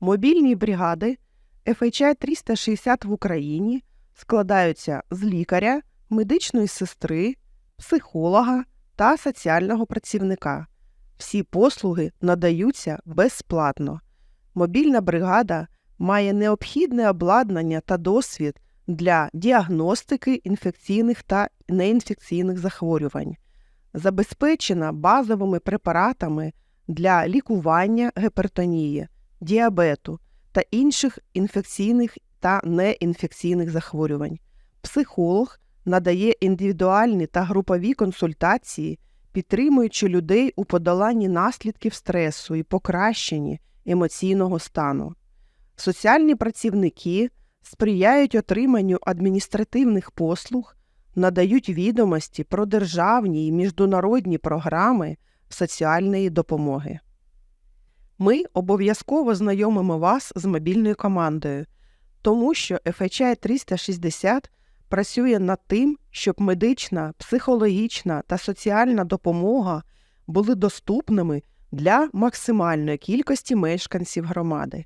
Мобільні бригади FHI 360 в Україні складаються з лікаря, медичної сестри, психолога та соціального працівника. Всі послуги надаються безплатно. Мобільна бригада має необхідне обладнання та досвід для діагностики інфекційних та неінфекційних захворювань, забезпечена базовими препаратами для лікування гіпертонії, діабету та інших інфекційних та неінфекційних захворювань. Психолог надає індивідуальні та групові консультації, підтримуючи людей у подоланні наслідків стресу і покращенні емоційного стану. Соціальні працівники сприяють отриманню адміністративних послуг, надають відомості про державні і міжнародні програми соціальної допомоги. Ми обов'язково знайомимо вас з мобільною командою, тому що FHI 360 працює над тим, щоб медична, психологічна та соціальна допомога були доступними для максимальної кількості мешканців громади.